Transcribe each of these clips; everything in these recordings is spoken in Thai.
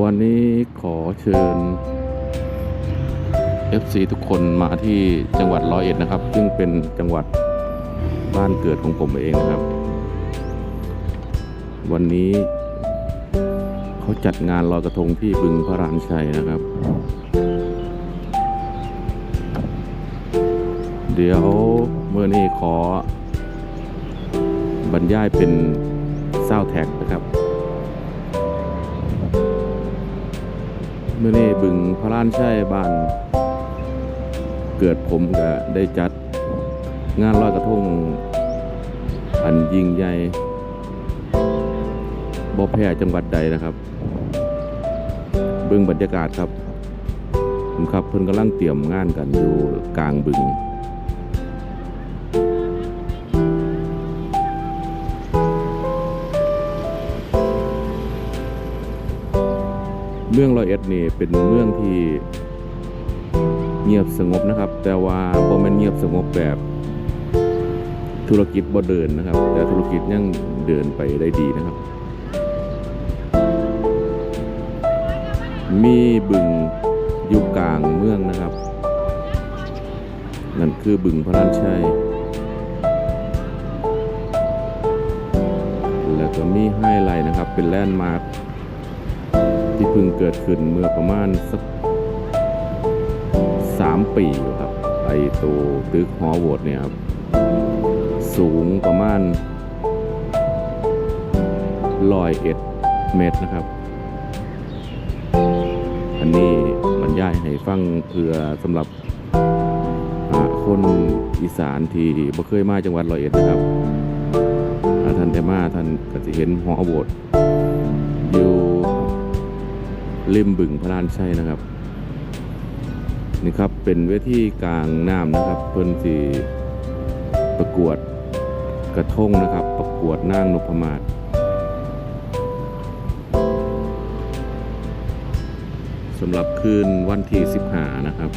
วันนี้ขอเชิญ FC ทุกคนมาที่จังหวัดร้อยเอ็ดนะครับ ซึ่งเป็นจังหวัดบ้านเกิดของผมเองนะครับ วันนี้เขาจัดงานลอยกระทงที่บึงพระรานชัยนะครับ เดี๋ยวเมื่อนี้ขอบรรยายเป็นเศร้าแท็กนะครับ มื่อนี้บึงพระรานชัยบ้าน เกิดผมก็ได้จัดงานลอยกระทง อันยิ่งใหญ่บ่แพ้จังหวัดใดนะครับ บึงบรรยากาศครับผมครับเพิ่นกำลังเตรียมงานกันอยู่กลางบึง เมืองร้อยเอ็ดนี่เป็นเมืองที่เงียบสงบนะครับ แต่ว่าบ่แม่นเงียบสงบแบบธุรกิจบ่เดินนะครับ แต่ธุรกิจยังเดินไปได้ดีนะครับ มีบึงอยู่กลางเมืองนะครับ นั่นคือบึงพระราชัยแล้วก็มีไฮไลท์นะครับ เป็นแลนด์มาร์ค เพิ่งเกิดขึ้นเมื่อประมาณสักสามปีครับ ไอตัวตึกหอโหวตเนี่ยครับ สูงประมาณลอยเอ็ดเมตรนะครับ อันนี้บรรยายให้ฟังเพื่อสำหรับอ่าคนอีสานที่บ่เคยมาจังหวัดร้อยเอ็ดนะครับ ท่านได้มาท่านก็จะเห็นหอโหวต ริมบึงพระรานชัยนะครับ นี่ครับเป็นเวทีกลางน้ำนะครับ เพิ่นสีประกวดกระทงนะครับ ประกวดนางนพมาศสำหรับคืนวันที่15นะครับ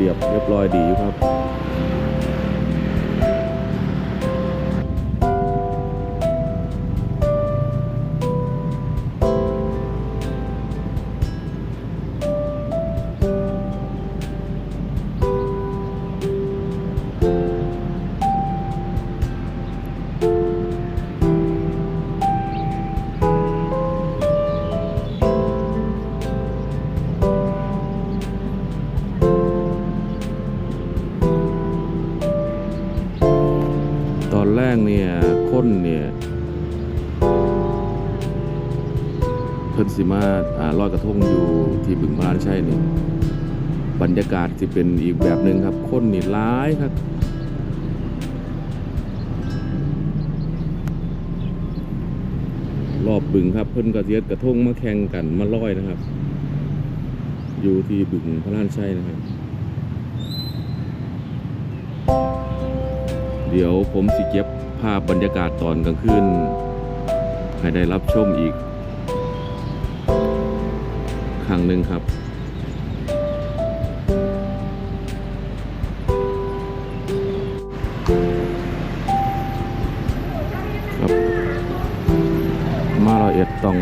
เรียบเรียบร้อยดีอยู่ครับ อนแรกเนี่ยคนเนี่ยเพิ่นสิมาอ่าลอยกระทงอยู่ที่บึงพระรานชัยนี่บรรยากาศสิเป็นอีกแบบหนึ่งครับ คนนี่ร้ายครับ รอบบึงครับเพิ่นก็เสียกระทงมาแข่งกันมาลอยนะครับ อยู่ที่บึงพระรานชัยนะครับ เดี๋ยวผมสิเก็บภาพบรรยากาศตอนกลางคืนให้ได้รับชมอีก ครั้งหนึ่งครับครับมาเราเอ็ดต้อง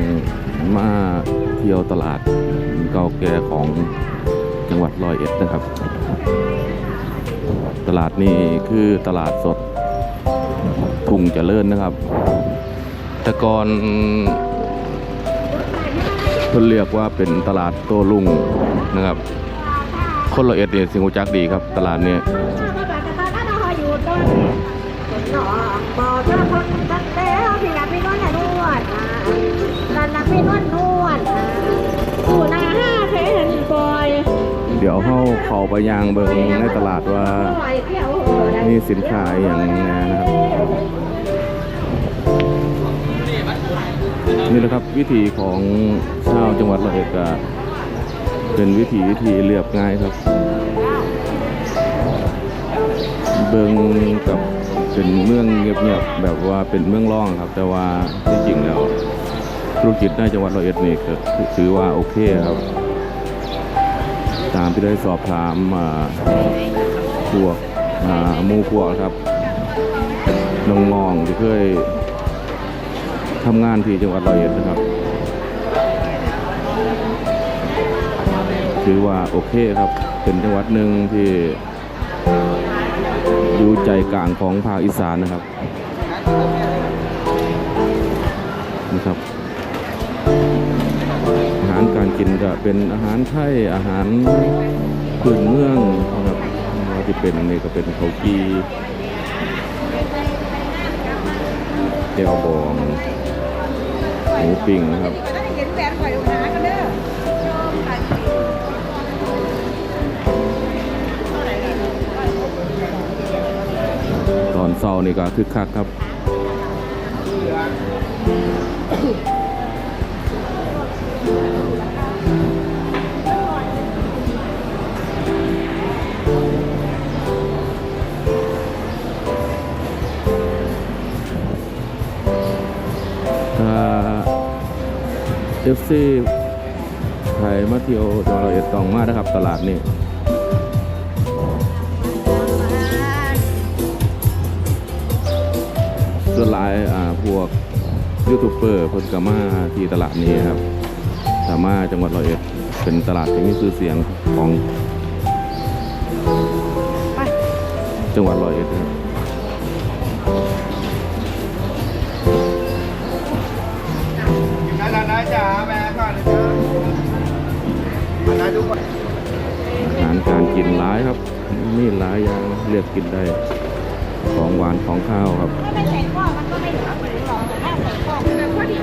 มาเที่ยวตลาดเก่าแก่ของจังหวัดร้อยเอ็ดนะครับ ตลาดนี้คือตลาดสดทุ่งเจริญนะครับ แต่ก่อนเพิ่นเรียกว่าเป็นตลาดโตลุงนะครับ คนละเอ็ดเนี่ยสิงหูจักดีครับ ตลาดนี้บอกเธอคนตัดแล้วพี่อยากมีนวดอย่านวดอ่านันนักมีนวดน ดี๋ยวเข้าเข้าไปยางเบิงในตลาดว่าบอยเที่ยวโหดมีสินค้าอย่างแน่นะครับนี่แหละครับวิธีของชาวจังหวัดร้อยเอกเป็นวิธีที่เรียบง่ายครับ เบิงกับเป็นเมืองเงียบๆแบบว่าเป็นเมืองร่องครับ แต่ว่าที่จริงแล้วธุรกิจในจังหวัดร้อยเอ็ดนี่ก็ถือว่าโอเคครับ ตามที่ได้สอบถามมาพวกอ่าหมู่พวกครับน้องๆที่เคยทำงานที่จังหวัดร้อยเอ็ดนะครับ ถือว่าโอเคครับ เป็นจังหวัดหนึ่งที่อยู่ใจกลางของภาคอีสานนะครับ กินก็เป็นอาหารไทยอาหารพื้นเมืองนะครับที่เป็นนนี้ก็เป็นข้าวกีเจียวบองหมูปิ้งนะครับได้เห็นแฟนข่อนเด้อตอนเช้านี่ก็คึกคักครับ เอฟซีใครมาเที่ยวจังหวัดร้อยเอ็ดต้องมานะครับ ตลาดนี่ส่วนหลายอ่าพวกยูทูบเบอร์เพิ่นก็มาที่ตลาดนี้ครับสามารถจังหวัดร้อยเอ็ดเป็นตลาดที่มีชื่อเสียงของไปจังหวัดร้อยเอ็ดครับ อาหารการกินหลายครับมีหลายอย่างเลือกกินได้ ของหวานของข้าวครับส่ข้อมันก็ไม่เหลือเหมือนหรอกแต่ถ้าใส่ข้อมันแบบพอดี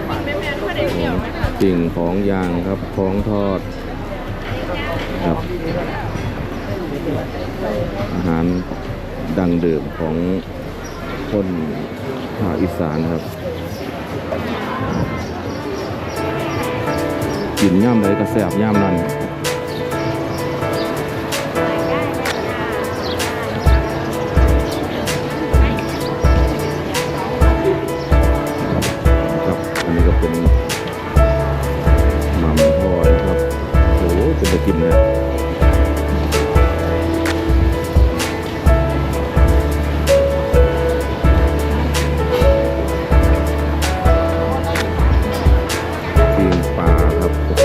กินแม่งของย่างครับของทอดครับอาหารดังเดิมของคนภาคอีสานครับ กินย่ำใดก็แซ่บย่ำนั้น กินนะปีนปลาครับ โอ้โห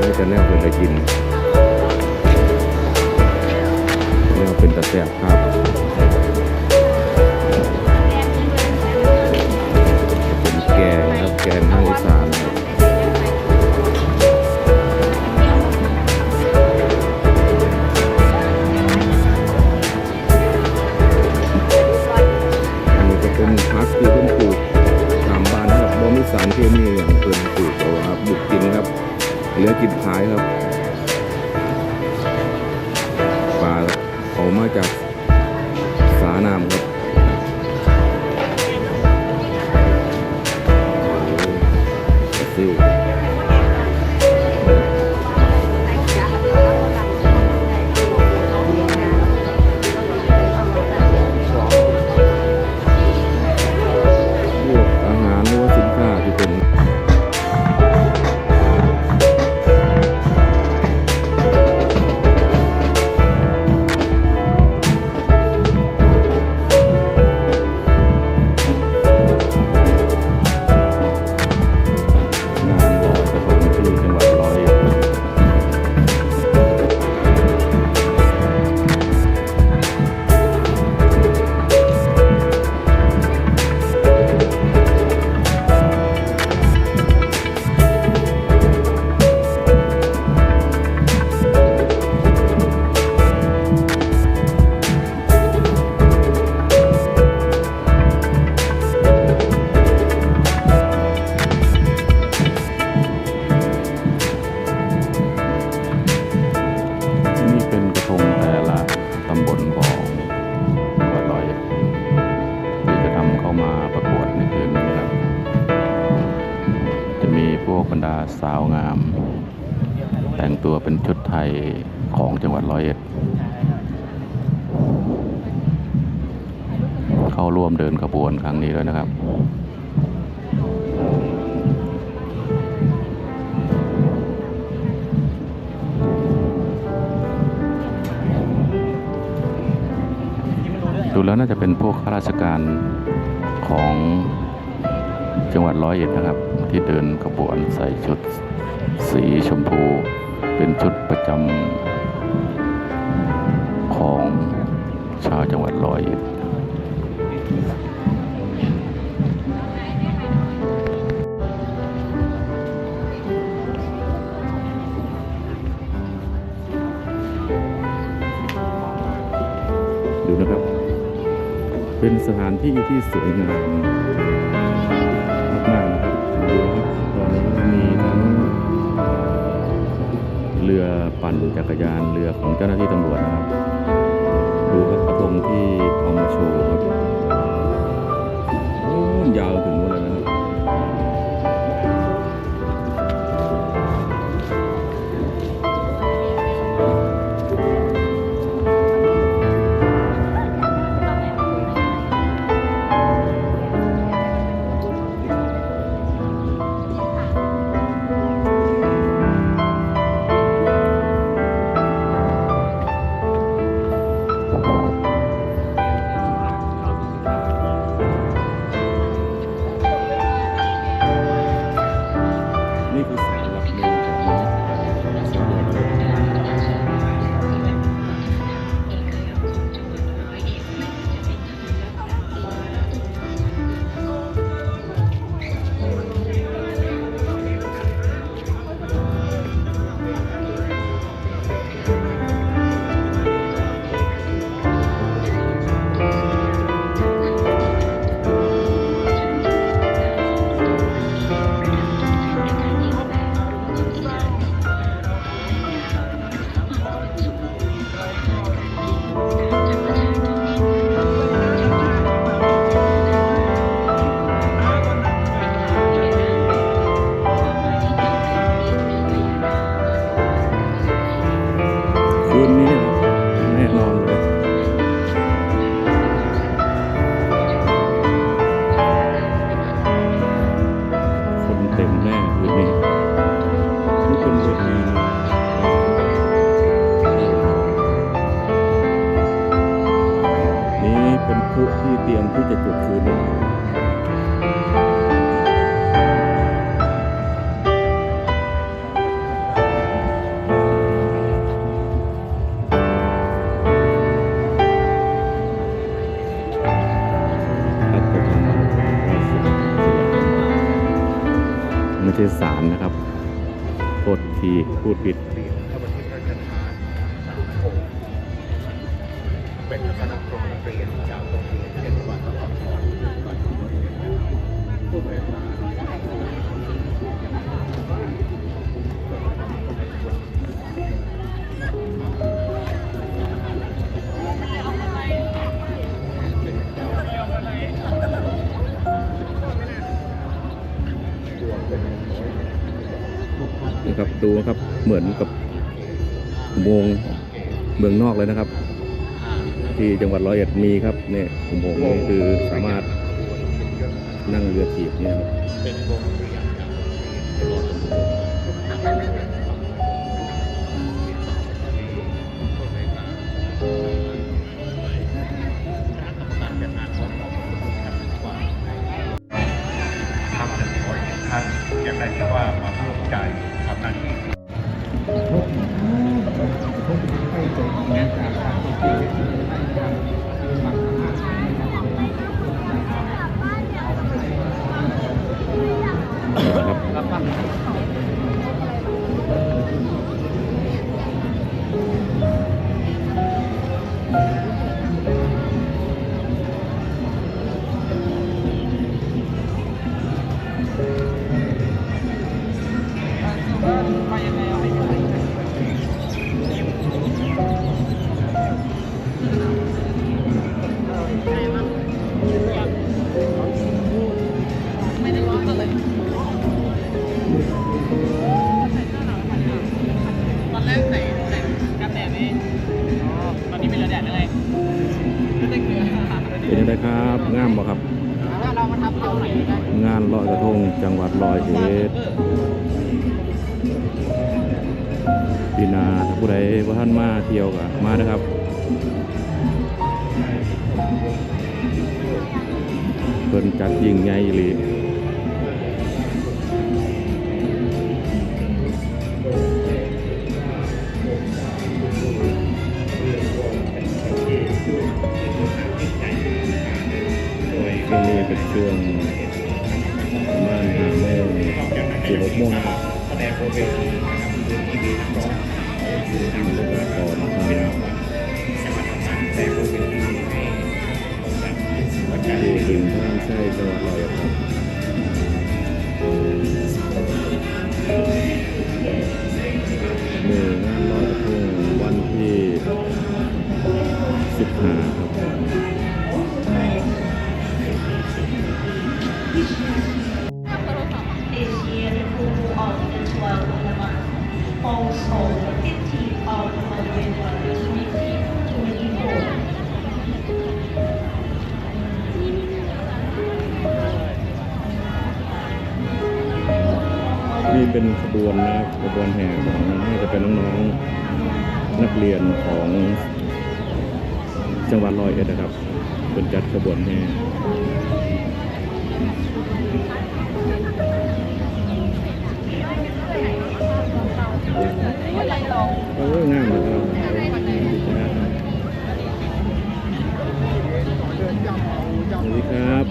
ไม่จะแนวเป็นตะกินแนวเป็นตะแซ่บครับ สาวงาม แต่งตัวเป็นชุดไทยของจังหวัดร้อยเอ็ด เข้าร่วมเดินขบวนครั้งนี้ด้วยนะครับดูแล้วน่าจะเป็นพวกข้าราชการของ จังหวัดร้อยเอ็ดนะครับ ที่เดินขบวนใส่ชุดสีชมพู เป็นชุดประจำของชาวจังหวัดร้อยเอ็ดดูนะครับ เป็นสถานที่ที่สวยงามม เรือปั่นจักรยานเรือของเจ้าหน้าที่ตำรวจนะครับ ดูครับกระทงที่เอามาโชว์ครับ ทีพูดผิด งเมืองนอกเลยนะครับ ที่จังหวัดร้อยเอ็ดมีครับเนี่ยอุโมงค์นี้คือสามารถนั่งเรือถีบเนี่ยครับ เพิ่นจัดยิ่งใหญ่อีหลีช่วงนี้เป็นช่วงประมาณห้าโมงสี่หกโมงนะครับแสดงโปรเฟสชั่นนะครับคือที่มีพร้ากาศก่อนนะครับ วัดใจที่ถึงใช่จังหวัดร้อยเอ็ดครับมืองานลอยกระทงวันที่สิบห้าครับ This year, the full of the 12 of the month. Also, the 15th เป็นขบวนนะขบวนแห่ของน่าจะเป็นน้องๆนักเรียนของจังหวัดร้อยเอ็ดนะครับเป็นจัดขบวนแห่โอ้ยงามเลยครับสวัสดีครับ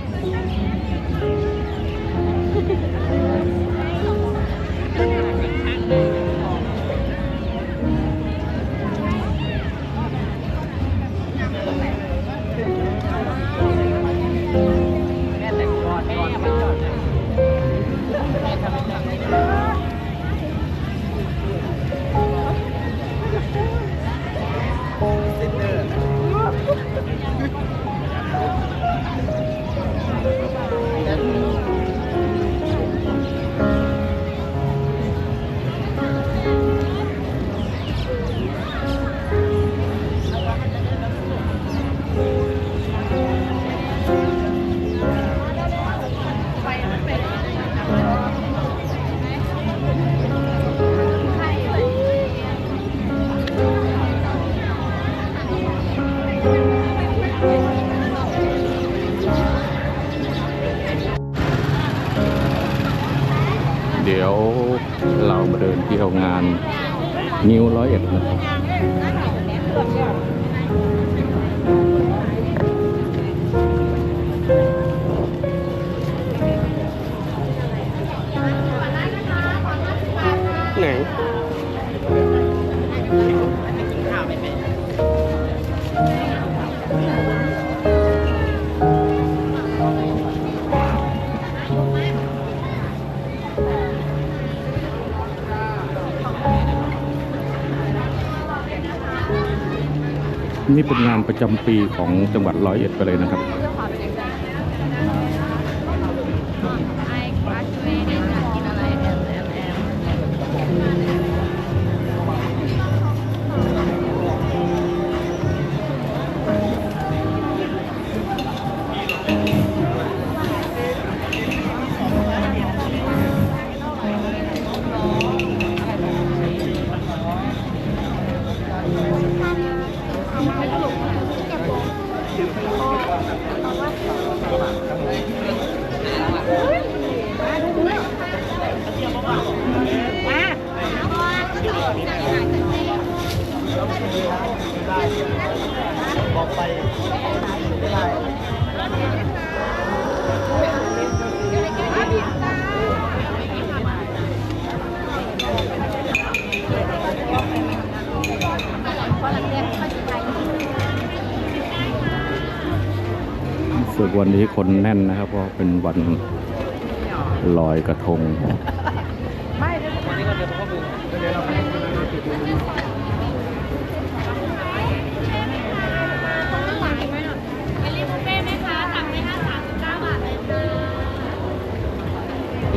มาเดินเที่ยวงานนิ้วร้อยเอ็ดนะครับ นี่เป็นงานประจำปีของจังหวัดร้อยเอ็ดไปเลยนะครับ วันนี้คนแน่นนะครับ เพราะเป็นวันลอยกระทง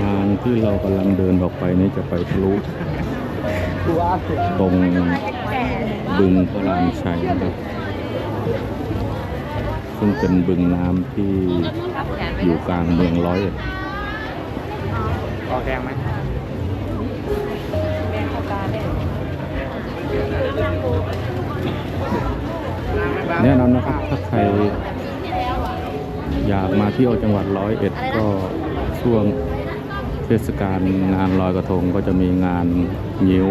ทางที่เรากำลังเดินออกไปนี่จะไปทะลุตรงบึงพระรามชัยนะครับ ซึ่งเป็นบึงน้ำที่อยู่กลางเมืองร้อยเอ็ดพอแพงไหมแนะนำนะครับถ้าใครอยากมาเที่ยวจังหวัดร้อยเอ็ดก็ช่วงเทศกาลงานลอยกระทงก็จะมีงานงิ้ว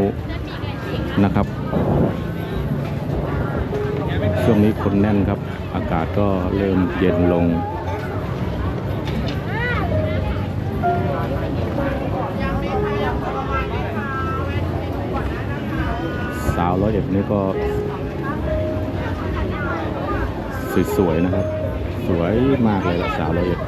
นะครับ ช่วงนี้คนแน่นครับอากาศก็เริ่มเย็นลง สาวร้อยเอ็ดนี่ก็สวยๆนะครับ สวยมากเลยละสาวร้อยเอ็ด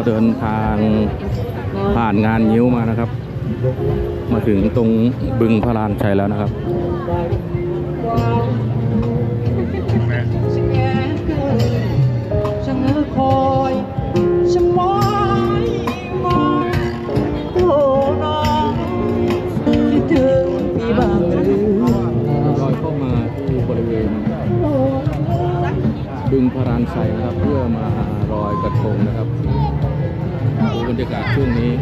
เราเดินทางผ่านงานยิ้วมานะครับ มาถึงตรงบึงพระรานชัยแล้วนะครับฉันคอยฉันไว้มองโอ้น้องคิดถึงพี่บ้างหรือลอยเข้ามาที่บริเวณบึงพระรานชัยนะครับ เพื่อมารอยกระทงนะครับดูบ รยากาศช่วงนี้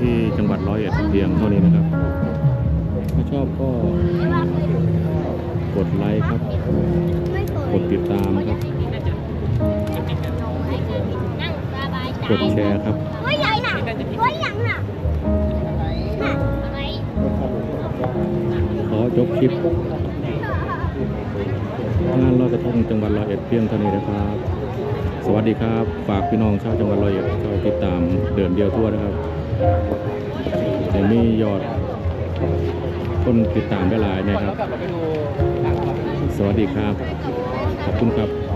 ที่จังหวัดร้อยเอ็ดเพียงเท่านี้นะครับ ถ้าชอบก็กดไลค์ครับ กดติดตามครับ กดแชร์ครับขอจบคลิปงานลอยกระทงจังหวัดร้อยเอ็ดเพียงเท่านี้นะครับ สวัสดีครับ ฝากพี่น้องชาวจังหวัดร้อยเอ็ดเข้าติดตามเดินเดียวทั่วนะครับ แต่มียอดคนติดตามได้หลายนะครับ สวัสดีครับ ขอบคุณครับ